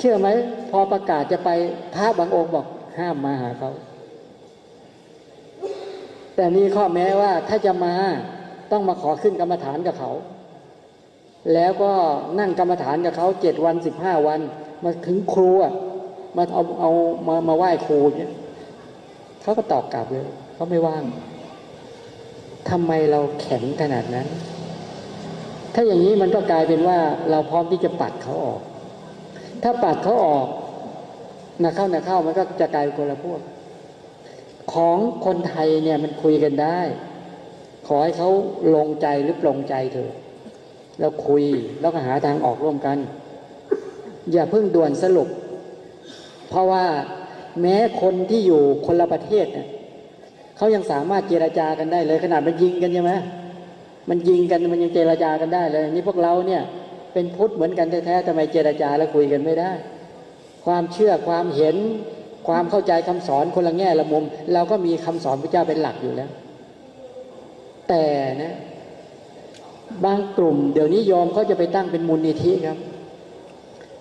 เชื่อไหม พอประกาศจะไปพระบางองค์บอกห้ามมาหาเขาแต่มีข้อแม้ว่าถ้าจะมาต้องมาขอขึ้นกรรมฐานกับเขา แล้วก็นั่งกรรมฐานกับเขาเจ็ดวันสิบห้าวัน มาถึงครูมาเอาเอามามาไหว้ครูเนี่ยเขาก็ตอบกลับเลยเขาไม่ว่างทำไมเราแข็งขนาดนั้น ถ้าอย่างนี้มันก็กลายเป็นว่าเราพร้อมที่จะปัดเขาออก ถ้าปัดเขาออกนะเข้านะเข้ามันก็จะกลายเป็นคนละพวก ของคนไทยเนี่ยมันคุยกันได้ ขอให้เขาลงใจหรือปลงใจเถอะแล้วคุยแล้วก็หาทางออกร่วมกัน อย่าเพิ่งด่วนสรุป เพราะว่าแม้คนที่อยู่คนละประเทศเนี่ยเขายังสามารถเจราจากันได้เลย ขนาดมันยิงกันใช่ไหมมันยิงกันมันยังเจราจากันได้เลย นี่พวกเราเนี่ย เป็นพุทธเหมือนกันแท้ๆทำไมเจราจาแล้วคุยกันไม่ได้ ความเชื่อความเห็น ความเข้าใจคำสอนคนละแง่ละมุม เราก็มีคำสอนพระเจ้าเป็นหลักอยู่แล้ว แต่นะบางกลุ่มเดี๋ยวนี้โยมเขาจะไปตั้งเป็นมูลนิธิครับ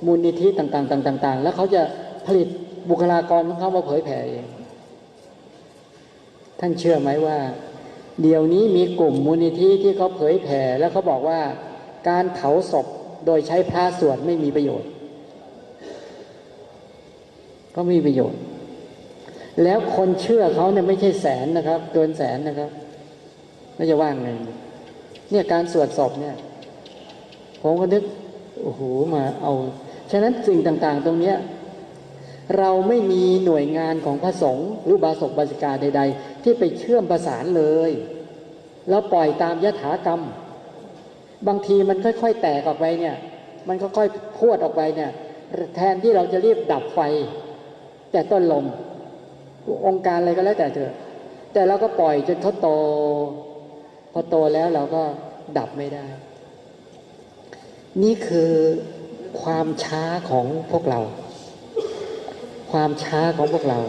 มูลนิธิต่างๆต่างๆแล้วเขาจะผลิตบุคลากรของเขามาเผยแผ่เองท่านเชื่อไหมว่า เดี๋ยวนี้มีกลุ่มมูลนิธิที่เขาเผยแผ่แล้วเขาบอกว่า การเผาศพ โดยใช้พระสวดไม่มีประโยชน์ ก็ไม่มีประโยชน์ แล้วคนเชื่อเขาเนี่ยไม่ใช่แสนนะครับ เกินแสนนะครับไม่จะว่างไงเนี่ยการสวดศพเนี่ย ผมก็นึกโอ้โหมาเอา ฉะนั้นสิ่งต่าง ๆ ตรงเนี้ยเราไม่มีหน่วยงานของพระสงฆ์หรือบาศกบาสิกาใด ๆ ที่ไปเชื่อมประสานเลย แล้วปล่อยตามยถากรรม บางทีมันค่อย ๆ แตกออกไปเนี่ย มันค่อยๆพวดออกไปเนี่ย แทนที่เราจะรีบดับไฟ แต่ต้นลม องค์การอะไรก็แล้วแต่เถอะ แต่เราก็ปล่อยจนเขาโต พอโตแล้วเราก็ดับไม่ได้ นี่คือความช้าของพวกเรา ความช้าของพวกเรา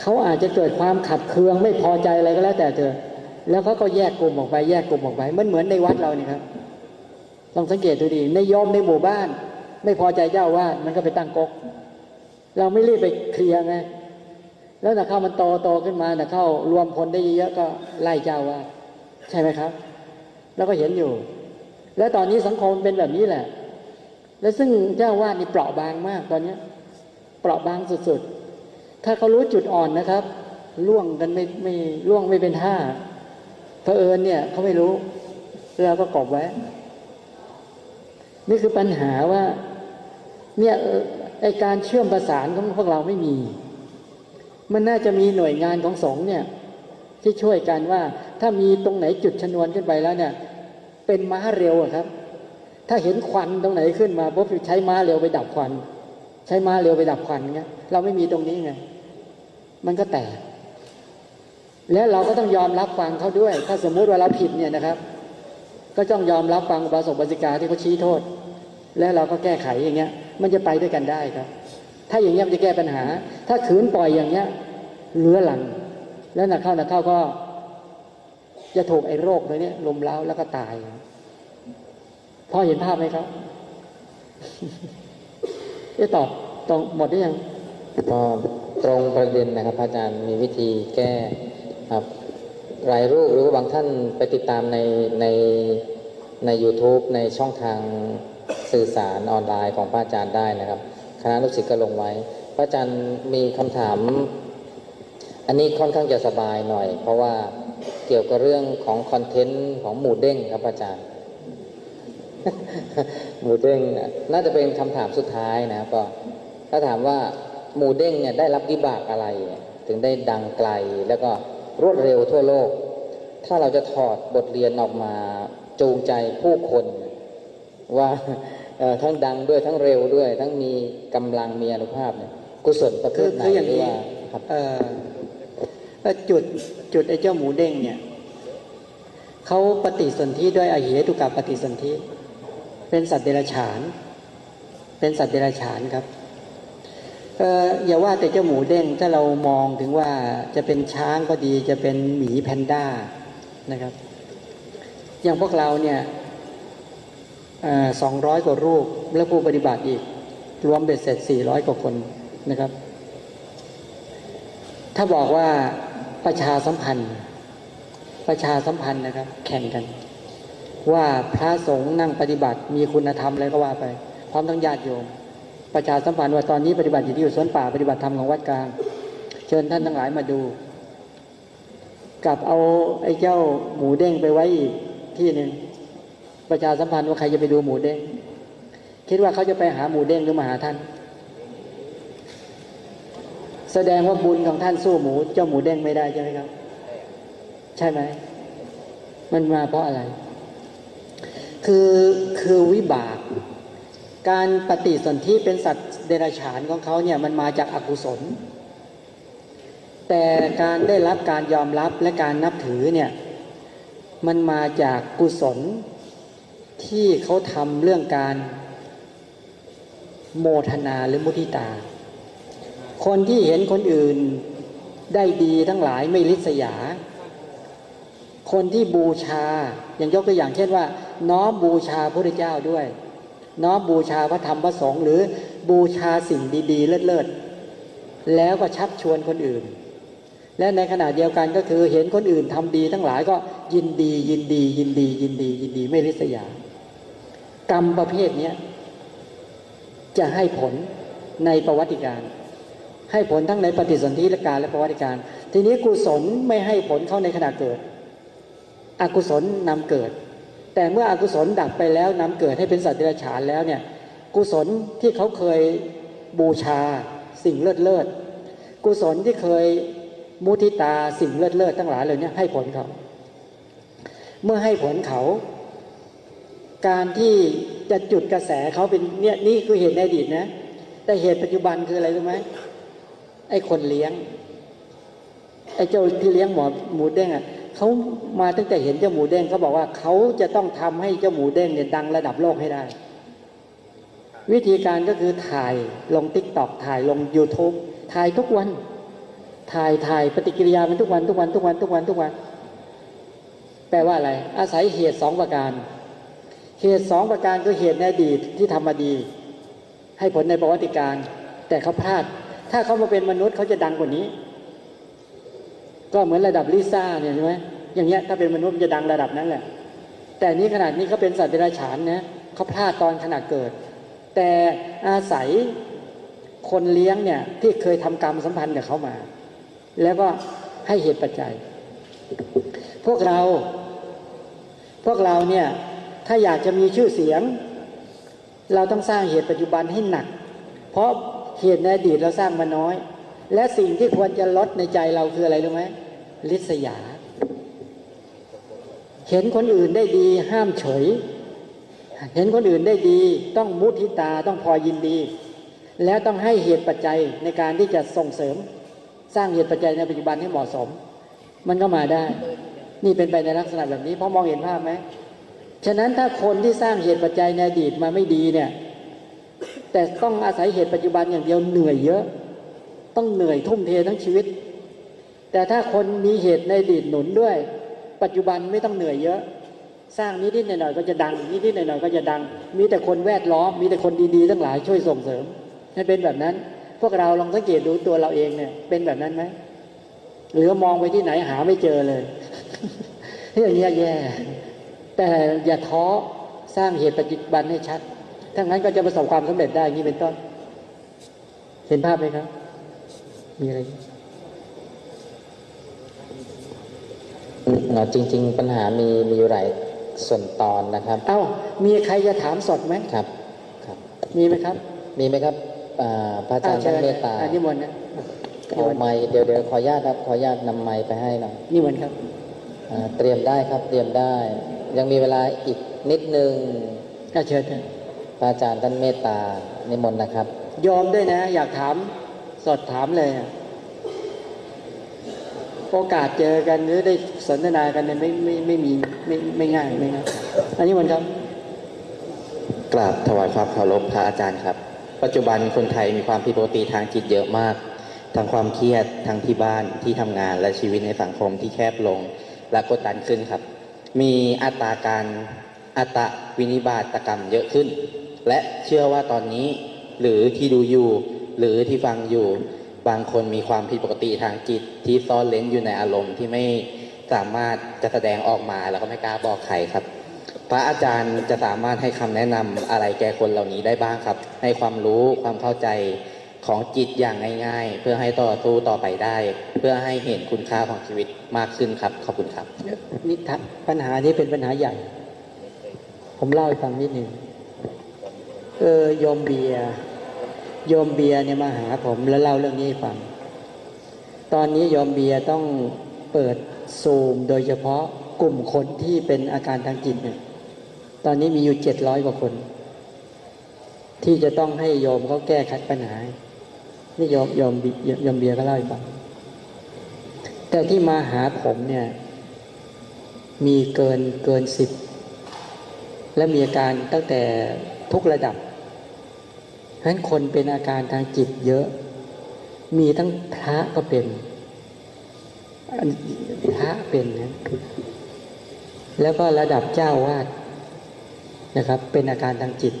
เขาอาจจะเกิดความขัดเคืองไม่พอใจอะไรก็แล้วแต่เถอะ แล้วเขาก็แยกกลุ่มออกไปแยกกลุ่มออกไป มันเหมือนในวัดเราเนี่ยครับลองสังเกตดูดีในโยมในหมู่บ้าน ไม่พอใจเจ้าว่ามันก็ไปตั้งก๊กเราไม่รีบไปเคลียร์ไงแล้วถ้าเข้ามันโตโตขึ้นมาถ้าเข้ารวมพลได้เยอะก็ไล่เจ้าว่าใช่ไหมครับ แล้วก็เห็นอยู่ แล้วตอนนี้สังคมเป็นแบบนี้แหละ และซึ่งเจ้าวาดนี่เปราะบางมากตอนเนี้ย เปราะบางสุดๆถ้าเขารู้จุดอ่อนนะครับล่วงกันไม่ไม่ล่วงไม่เป็นท่า เผอิญเนี่ยเขาไม่รู้เราก็กอบไว้ นี่คือปัญหาว่าเนี่ยไอการเชื่อมประสานของพวกเราไม่มี มันน่าจะมีหน่วยงานของสงฆ์เนี่ย ที่ช่วยกันว่า ถ้ามีตรงไหนจุดชนวนขึ้นไปแล้วเนี่ย เป็นม้าเร็วครับ ถ้าเห็นควันตรงไหนขึ้นมาปุ๊บใช้ม้าเร็วไปดับควัน ใช้ม้าเร็วไปดับควันเงี้ยเราไม่มีตรงนี้ไงมันก็แตก แล้วเราก็ต้องยอมรับฟังเขาด้วย ถ้าสมมุติว่าเราผิดเนี่ยนะครับ ก็ต้องยอมรับฟังบาสกบาสิกาที่เขาชี้โทษ แล้วเราก็แก้ไขอย่างเงี้ย มันจะไปด้วยกันได้ครับ ถ้าอย่างเงี้ยมันจะแก้ปัญหา ถ้าขืนปล่อยอย่างเงี้ยเลื้อหลัง แล้วนักเข้านักเข้าก็ จะถูกไอ้โรคตัวเนี้ยลมเล้าแล้วก็ตายพอเห็นภาพไหมครับเอ๊ะตอบตรงหมดหรือยังตรงประเด็นนะครับอาจารย์มีวิธีแก้ ครับรายรูปหรือว่าบางท่านไปติดตามในในใน YouTube ในช่องทางสื่อสารออนไลน์ของพระอาจารย์ได้นะครับ คณะลูกศิษย์ก็ลงไว้ พระอาจารย์มีคำถาม อันนี้ค่อนข้างจะสบายหน่อย เพราะว่าเกี่ยวกับเรื่องของคอนเทนต์ของหมู่เด้งครับอาจารย์ หมูเด้งน่าจะเป็นคำถามสุดท้ายนะครับก็ถ้าถามว่าหมูเด้งเนี่ยได้รับวิบากอะไร ถึงได้ดังไกลแล้วก็ รวดเร็วทั่วโลก ถ้าเราจะถอดบทเรียนออกมาจูงใจผู้คนว่าเอ่อทั้งดังด้วยทั้งเร็วด้วย ทั้งมีกำลังมีอานุภาพเนี่ยกุศลประเภคือทไหนคืออย่างหรือนี้ว่าครับเอ่อเอ่อจุดจุดไอ้เจ้าหมูเด้งเนี่ยเขาปฏิสนธิด้วยอหิเหตุกับปฏิสนธิเป็นสัตว์เดรัจฉาน เป็นสัตว์เดรัจฉานครับ เอออย่าว่าแต่เจ้าหมูเด้งถ้าเรามองถึงว่าจะเป็นช้างก็ดีจะเป็นหมีแพนด้านะครับ อย่างพวกเราเนี่ยสองร้อยกว่ารูปแล้วผู้ปฏิบัติอีก รวมเบ็ดเสร็จ400กว่าคนนะครับ ถ้าบอกว่าประชาสัมพันธ์ ประชาสัมพันธ์นะครับ แข่งกัน ว่าพระสงฆ์นั่งปฏิบัติมีคุณธรรมอะไรก็ว่าไป พร้อมทั้งญาติโยม ประชาสัมพันธ์ว่าตอนนี้ปฏิบัติอยู่ที่สวนป่าปฏิบัติธรรมของวัดกลาง เชิญท่านทั้งหลายมาดูกลับเอาไอ้เจ้าหมูเด้งไปไว้อีกที่หนึ่งประชาสัมพันธ์ว่าใครจะไปดูหมูเด้งคิดว่าเขาจะไปหาหมูเด้งหรือมาหาท่าน แสดงว่าบุญของท่านสู้หมู เจ้าหมูเด้งไม่ได้ใช่ไหมครับ ใช่ไหมมันมาเพราะอะไร คือคือวิบาก การปฏิสนธิเป็นสัตว์เดรัจฉานของเขาเนี่ยมันมาจากอากุศล แต่การได้รับการยอมรับและการนับถือเนี่ยมันมาจากกุศลที่เขาทำเรื่องการโมทนาหรือมุทิตา คนที่เห็นคนอื่นได้ดีทั้งหลายไม่ริษยา คนที่บูชาอย่างยกตัวอย่างเช่นว่า น้อมบูชาพระพุทธเจ้าด้วย น้อมบูชาพระธรรมพระสงฆ์หรือบูชาสิ่งดีๆ เลิศๆแล้วก็ชักชวนคนอื่น และในขณะเดียวกันก็คือเห็นคนอื่นทำดีทั้งหลายก็ยินดียินดียินดียินดียินดีไม่ริษยา กรรมประเภทเนี้ยจะให้ผลในประวัติการให้ผลทั้งในปฏิสนธิและการและประวัติการ ทีนี้กุศลไม่ให้ผลเข้าในขณะเกิด อกุศลนำเกิด แต่เมื่ออกุศลดับไปแล้วนำเกิดให้เป็นสัตว์เดรัจฉานแล้วเนี่ยกุศลที่เขาเคยบูชาสิ่งเลิศเลิศกุศลที่เคยมุทิตาสิ่งเลิศเลิศทั้งหลายเหล่านี้ให้ผลเขา เมื่อให้ผลเขา การที่จะจุดกระแสเขาเป็นเนี่ยนี่คือเหตุในอดีตนะ แต่เหตุปัจจุบันคืออะไรรู้ไหมไอ้คนเลี้ยง ไอ้เจ้าที่เลี้ยงหมอหมูเด้งอะ เขามาตั้งแต่เห็นเจ้าหมูเด้งเขาบอกว่าเขาจะต้องทำให้เจ้าหมูเด้งเนี่ยดังระดับโลกให้ได้ วิธีการก็คือถ่ายลงติ๊กต็อกถ่ายลง YouTube ถ่ายทุกวัน ถ่ายถ่ายปฏิกิริยามันทุกวันทุกวันทุกวันทุกวันทุกวัน แปลว่าอะไร อาศัยเหตุสองประการ เหตุสองประการคือเหตุในอดีตที่ทำมาดี ให้ผลในประวัติการ แต่เขาพลาด ถ้าเขามาเป็นมนุษย์เขาจะดังกว่านี้ ก็เหมือนระดับลิซ่าเนี่ยใช่ไหมอย่างเงี้ยถ้าเป็นมนุษย์จะดังระดับนั้นแหละ แต่นี้ขนาดนี้เขาเป็นสัตว์เดรัจฉานนะเขาพลาดตอนขณะเกิด แต่อาศัยคนเลี้ยงเนี่ยที่เคยทำกรรมสัมพันธ์กับเขามา แล้วก็ให้เหตุปัจจัย พวกเรา พวกเราเนี่ยถ้าอยากจะมีชื่อเสียง เราต้องสร้างเหตุปัจจุบันให้หนัก เพราะเหตุในอดีตเราสร้างมาน้อย และสิ่งที่ควรจะลดในใจเราคืออะไรรู้ไหมลิษยา เห็นคนอื่นได้ดีห้ามเฉย เห็นคนอื่นได้ดีต้องมุทิตาต้องพอยินดี แล้วต้องให้เหตุปัจจัยในการที่จะส่งเสริม สร้างเหตุปัจจัยในปัจจุบันให้เหมาะสม มันก็มาได้ นี่เป็นไปในลักษณะแบบนี้พราะมองเห็นภาพไหมฉะนั้นถ้าคนที่สร้างเหตุปัจจัยในอดีตมาไม่ดีเนี่ย แต่ต้องอาศัยเหตุปัจจุบันอย่างเดียวเหนื่อยเยอะ ต้องเหนื่อยทุ่มเททั้งชีวิต แต่ถ้าคนมีเหตุในอดีตหนุนด้วย ปัจจุบันไม่ต้องเหนื่อยเยอะ สร้างนิดๆหน่อยๆก็จะดังนิดๆหน่อยๆก็จะดัง มีแต่คนแวดล้อมมีแต่คนดีๆทั้งหลายช่วยส่งเสริมให้เป็นแบบนั้น พวกเราลองสังเกตดูตัวเราเองเนี่ยเป็นแบบนั้นไหมหรือมองไปที่ไหนหาไม่เจอเลยอย่างเงี้แย่แต่อย่าท้อสร้างเหตุปัจจุบันให้ชัดทั้งนั้นก็จะประสบความสำเร็จได้อย่างนี้เป็นต้น เห็นภาพไหมครับ มีอะไรอีกเอ่อจริง ๆ ปัญหามีมีอยู่หลายส่วนตอนนะครับ เอ้า มีใครจะถามสดไหมครับ ครับ มีไหมครับ มีไหมครับอ่าพระอาจารย์เชิท่านญเมตตาอ่านิมนต์นะนิเอามนต์ไม้เดี๋ยวเดี๋ยวขออนุญาตครับ ขออนุญาตนำไม้ไปให้หน่อยนิมนต์ครับอ่าเตรียมได้ครับ เตรียมได้ ยังมีเวลาอีกนิดนึงก็เชิญเถอะพระอาจารย์ท่านเมตตานิมนต์นะครับ ยอมด้วยนะ อยากถาม สอดถามเลยอะโอกาสเจอกันหรือได้สนทนากันเนี่ยไม่ไม่ไม่มีไม่ไม่ง่ายไม่ง่ายอันนี้มันครับ กราบถวายความเคารพพระอาจารย์ครับ ปัจจุบันคนไทยมีความผิดปกติทางจิตเยอะมากทั้งความเครียดทั้งที่บ้านที่ทำงานและชีวิตในสังคมที่แคบลงและกดดันขึ้นครับ มีอัตราการอัตวินิบาตกรรมเยอะขึ้น และเชื่อว่าตอนนี้หรือที่ดูอยู่ หรือที่ฟังอยู่บางคนมีความผิดปกติทางจิต ที่ซ่อนเล้นอยู่ในอารมณ์ที่ไม่สามารถจะแสดงออกมาแล้วก็ไม่กล้าบอกใครครับ พระอาจารย์จะสามารถให้คำแนะนำอะไรแก่คนเหล่านี้ได้บ้างครับ ให้ความรู้ความเข้าใจของจิตอย่างง่าย ๆ เพื่อให้ต่อสู้ต่อไปได้ เพื่อให้เห็นคุณค่าของชีวิตมากขึ้นครับ ขอบคุณครับนี่ทะปัญหานี้เป็นปัญหาใหญ่ ผมเล่าให้ฟังนิดหนึ่งเออโยมเบียร์ โยมเบียร์เนี่ยมาหาผมแล้วเล่าเรื่องนี้ให้ฟัง ตอนนี้โยมเบียร์ต้องเปิดซูมโดยเฉพาะกลุ่มคนที่เป็นอาการทางจิตเนี่ย ตอนนี้มีอยู่เจ็ดร้อยกว่าคน ที่จะต้องให้โยมเขาแก้ไขปัญหา นี่โยมโยมโยมเบียร์ก็เล่าให้ฟัง แต่ที่มาหาผมเนี่ย มีเกินเกินสิบ และมีอาการตั้งแต่ทุกระดับ ฉะนั้นคนเป็นอาการทางจิตเยอะ มีทั้งพระก็เป็นพระเป็นนะแล้วก็ระดับเจ้าวาดนะครับ เป็นอาการทางจิต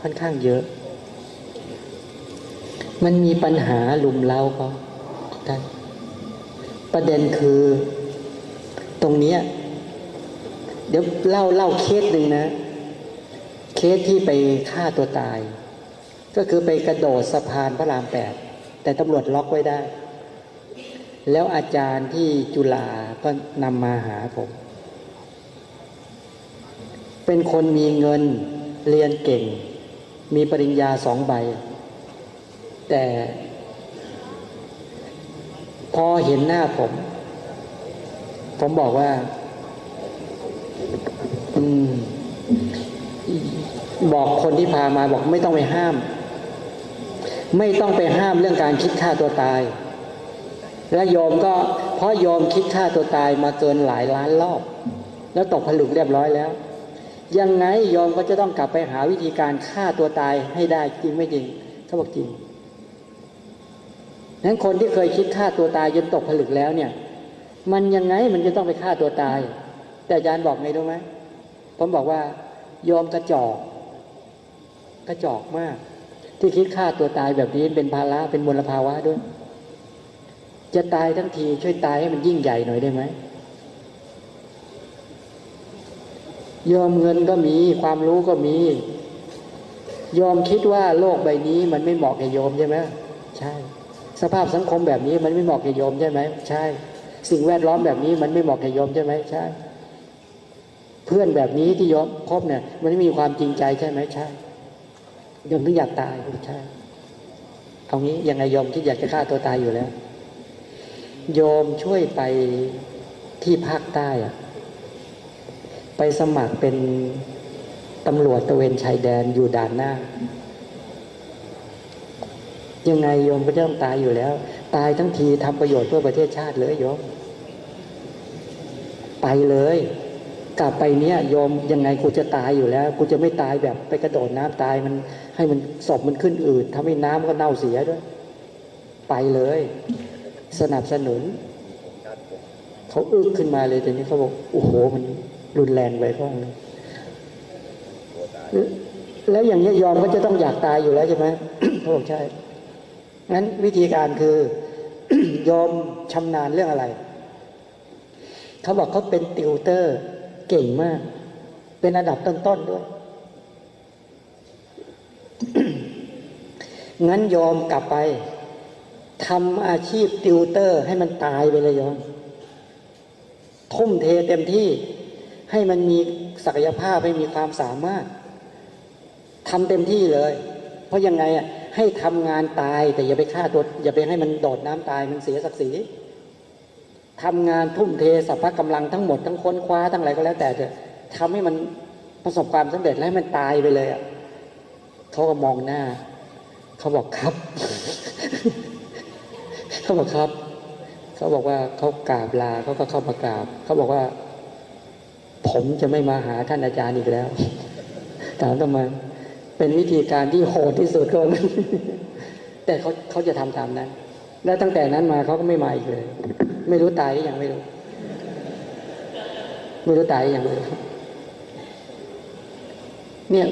ค่อนข้างเยอะ มันมีปัญหาลุมเล้าเขาท่านประเด็นคือตรงเนี้ยเดี๋ยวเล่าเล่าเคสหนึ่งนะ เคสที่ไปฆ่าตัวตาย ก็คือไปกระโดดสะพานพระรามแปดแต่ตำรวจล็อกไว้ได้ แล้วอาจารย์ที่จุฬาก็นำมาหาผม เป็นคนมีเงินเรียนเก่ง มีปริญญาสองใบ แต่ พอเห็นหน้าผม ผมบอกว่า อืมบอกคนที่พามาบอกไม่ต้องไปห้าม ไม่ต้องไปห้ามเรื่องการคิดฆ่าตัวตาย และโยมก็เพราะโยมคิดฆ่าตัวตายมาเกินหลายล้านรอบ แล้วตกผลึกเรียบร้อยแล้ว ยังไงโยมก็จะต้องกลับไปหาวิธีการฆ่าตัวตายให้ได้จริงไม่จริงเขาบอกจริงนั้นคนที่เคยคิดฆ่าตัวตายจนตกผลึกแล้วเนี่ย มันยังไงมันจะต้องไปฆ่าตัวตาย แต่อาจารย์บอกไงรู้ไหมผมบอกว่า โยมกระจอก กระจอกมาก ที่คิดฆ่าตัวตายแบบนี้เป็นภาระเป็นมลภาวะด้วย จะตายทั้งทีช่วยตายให้มันยิ่งใหญ่หน่อยได้ไหมยอมเงินก็มีความรู้ก็มี ยอมคิดว่าโลกใบนี้มันไม่เหมาะแก่โยมใช่ไหมใช่ สภาพสังคมแบบนี้มันไม่เหมาะแก่โยมใช่ไหมใช่ สิ่งแวดล้อมแบบนี้มันไม่เหมาะแก่โยมใช่ไหมใช่ เพื่อนแบบนี้ที่โยมคบเนี่ย มันไม่มีความจริงใจใช่ไหมใช่ ยมถึงอยากตายใช่เอางี้ยังไงโยมคิดอยากจะฆ่าตัวตายอยู่แล้วโยมช่วยไปที่ภาคใต้อะไปสมัครเป็นตำรวจตะเวนชายแดนอยู่ด่านหน้า ยังไงโยมก็จะต้องตายอยู่แล้ว ตายทั้งทีทำประโยชน์เพื่อประเทศชาติเลยโยม ไปเลย กลับไปเนี้ยโยมยังไงกูจะตายอยู่แล้ว กูจะไม่ตายแบบไปกระโดดน้ำตายมัน ให้มันศพมันขึ้นอืดทำให้น้ำก็เน่าเสียด้วย ไปเลย สนับสนุน เขาอึ้งขึ้นมาเลยทีนี้เขาบอกโอ้โหมันรุนแรงไปข้องนึงแล้วอย่างนี้ยอมก็จะต้องอยากตายอยู่แล้วใช่ไหมเขาบอกใช่งั้นวิธีการคือยอมชำนาญเรื่องอะไร เขาบอกเขาเป็นติวเตอร์เก่งมาก เป็นอันดับต้นๆด้วย งั้นยอมกลับไปทำอาชีพติวเตอร์ให้มันตายไปเลยยอม ทุ่มเทเต็มที่ให้มันมีศักยภาพให้มีความสามารถทำเต็มที่เลย เพราะยังไงอะให้ทำงานตาย แต่อย่าไปฆ่าตัวอย่าไปให้มันโดดน้ำตายมันเสียศักดิ์ศรีทำงานทุ่มเทสรรพกำลังทั้งหมดทั้งค้นคว้าทั้งอะไรก็แล้วแต่เถอะทำให้มันประสบความสำเร็จและให้มันตายไปเลยอะเขาก็มองหน้า เขาบอกครับ เขาบอกครับ เขาบอกว่าเขากราบลาเขาก็เข้ามากราบ เขาบอกว่า ผมจะไม่มาหาท่านอาจารย์อีกแล้วถามทำไมเป็นวิธีการที่โหดที่สุดก็แต่เขาเขาจะทำตามนั้น แล้วตั้งแต่นั้นมาเขาก็ไม่มาอีกเลย ไม่รู้ตายหรือยังไม่รู้ ไม่รู้ตายหรือยังไม่รู้เนี่ย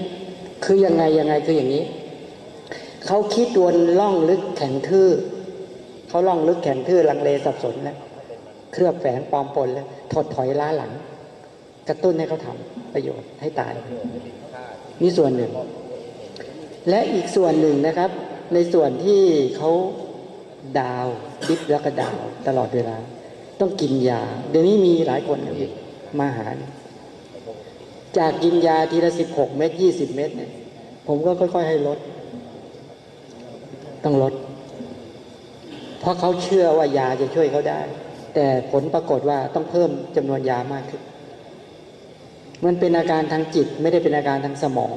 คือยังไงยังไงคืออย่างนี้ เขาคิดวนล่องลึกแข็งทื่อเขาล่องลึกแข็งทื่อลังเลสับสนแล้วเครือบแฝงปลอมปนแล้วถดถอยล้าหลัง กระตุ้นให้เขาทำประโยชน์ให้ตายนี่ส่วนหนึ่ง และอีกส่วนหนึ่งนะครับ ในส่วนที่เขาดาวดิฟแล้วก็ดาวตลอดเวลา ต้องกินยา เดี๋ยวนี้มีหลายคนนะมาหานจากกินยาทีละสิบหกเม็ดยี่สิบเม็ดเนี่ยผมก็ค่อย ๆ ให้ลด ต้องลด เพราะเขาเชื่อว่ายาจะช่วยเขาได้ แต่ผลปรากฏว่าต้องเพิ่มจำนวนยามากขึ้น มันเป็นอาการทางจิตไม่ได้เป็นอาการทางสมอง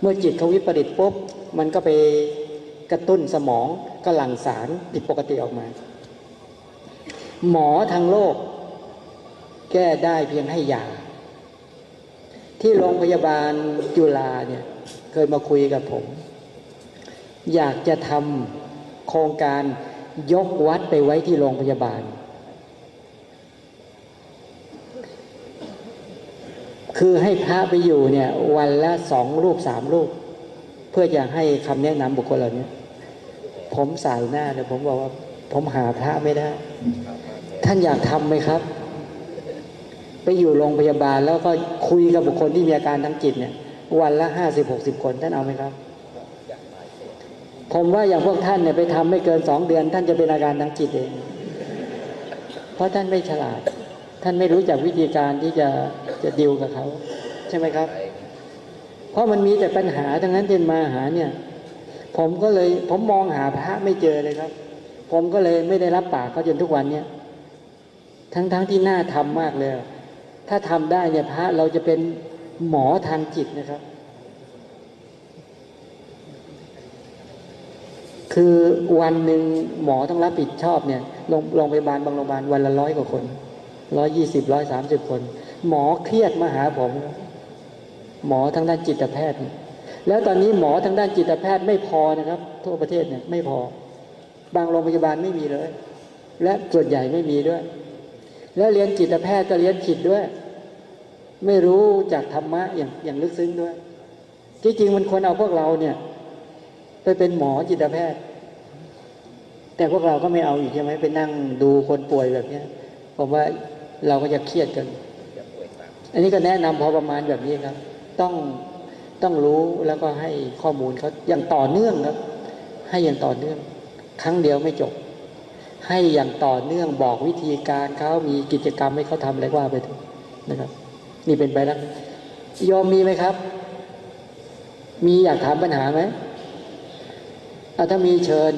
เมื่อจิตเขาวิปริตปุ๊บมันก็ไปกระตุ้นสมองก็หลั่งสารผิดปกติออกมา หมอทางโลก แก้ได้เพียงให้ยา ที่โรงพยาบาลจุฬาเนี่ย เคยมาคุยกับผม อยากจะทำโครงการยกวัดไปไว้ที่โรงพยาบาล คือให้พระไปอยู่เนี่ย วันละสองรูปสามรูป เพื่อจะให้คำแนะนำบุคคลเหล่านี้ผมสายหน้าเลยผมบอกว่า ผมหาพระไม่ได้ ท่านอยากทำไหมครับ ไปอยู่โรงพยาบาลแล้วก็คุยกับบุคคลที่มีอาการทางจิตเนี่ย วันละห้าสิบหกสิบคนท่านเอาไหมครับ ผมว่าอย่างพวกท่านเนี่ยไปทำไม่เกินสองเดือน ท่านจะเป็นอาการทางจิตเอง เพราะท่านไม่ฉลาด ท่านไม่รู้จักวิธีการที่จะจะดิวกับเขาใช่ไหมครับ เพราะมันมีแต่ปัญหาทั้งนั้นที่มาหาเนี่ย ผมก็เลยผมมองหาพระไม่เจอเลยครับ ผมก็เลยไม่ได้รับปากเขาจนทุกวันเนี่ยทั้งๆทที่น่าทำมากเลย ถ้าทำได้เนี่ยพระเราจะเป็นหมอทางจิตนะครับ คือวันหนึ่งหมอต้องรับผิดชอบเนี่ยโรงพยาบาลบางโรงพยาบาลวันละร้อยกว่าคนร้อยยี่สิบร้อยสามสิบคน หมอเครียดมาหาผม หมอทางด้านจิตแพทย์ แล้วตอนนี้หมอทางด้านจิตแพทย์ไม่พอนะครับ ทั่วประเทศเนี่ยไม่พอ บางโรงพยาบาลไม่มีเลย และส่วนใหญ่ไม่มีด้วย แล้วเรียนจิตแพทย์ก็เรียนผิดด้วย ไม่รู้จากธรรมะอย่างอย่างลึกซึ้งด้วยจริงๆมันควรเอาพวกเราเนี่ย ไปเป็นหมอจิตแพทย์ แต่พวกเราก็ไม่เอาอีกใช่ไหมไปนั่งดูคนป่วยแบบเนี้ยผมว่าเราก็จะเครียดกัน อันนี้ก็แนะนำพอประมาณแบบนี้ครับ ต้องต้องรู้แล้วก็ให้ข้อมูลเขาอย่างต่อเนื่องครับ ให้อย่างต่อเนื่อง ครั้งเดียวไม่จบ ให้อย่างต่อเนื่องบอกวิธีการเขามีกิจกรรมให้เขาทำอะไรว่าไปเถอะนะครับ นี่เป็นไปแล้วโยมมีไหมครับ มีอยากถามปัญหาไหม ถ้ามีเชิญ